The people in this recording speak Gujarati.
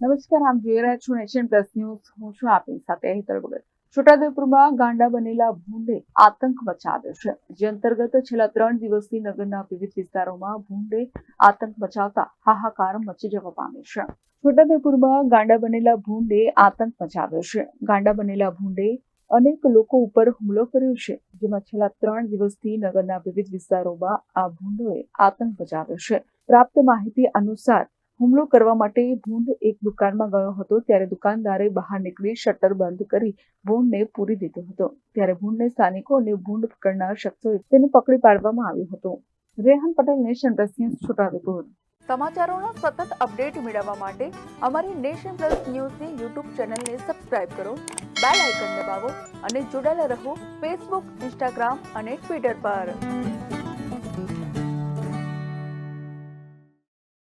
નમસ્કાર, આપ જોઈ રહ્યા છો નેશન પ્લસ ન્યૂઝ. હું છું આપની સાથે હેતલ ભગત. છોટાઉદેપુરમાં ગાંડા બનેલા ભૂંડે આતંક મચાવ્યો છે. જે અંતર્ગત છેલ્લા ત્રણ દિવસથી નગરના વિવિધ વિસ્તારોમાં ભૂંડે આતંક મચાવતા હાહાકાર મચી જવા પામ્યો છે. છોટાઉદેપુરમાં ગાંડા બનેલા ભૂંડે આતંક મચાવ્યો છે. ગાંડા બનેલા ભૂંડે અનેક લોકો ઉપર હુમલો કર્યો છે. જેમાં છેલ્લા ત્રણ દિવસથી નગરના વિવિધ વિસ્તારોમાં આ ભૂંડોએ આતંક મચાવ્યો છે. પ્રાપ્ત માહિતી અનુસાર હુમલો કરવા માટે ભૂંડ એક દુકાનમાં ગયો હતો, ત્યારે દુકાનદારે બહાર નીકળી શટર બંધ કરી ભૂંડને પૂરી દીધો હતો. ત્યારે ભૂંડને સ્થાનિકો અને ભૂંડ પકડનાર શખ્સોએ તેને પકડી પાડવામાં આવ્યો હતો. Rehan Patel, nation plus news, Chhota Udepur. સમાચારોના સતત અપડેટ મેળવવા માટે અમારી નેશન પ્લસ ન્યૂઝની યુટ્યુબ ચેનલને સબસ્ક્રાઇબ કરો, બેલ આઇકન દબાવો અને જોડાયેલા રહો ફેસબુક, ઇન્સ્ટાગ્રામ અને ટ્વિટર પર.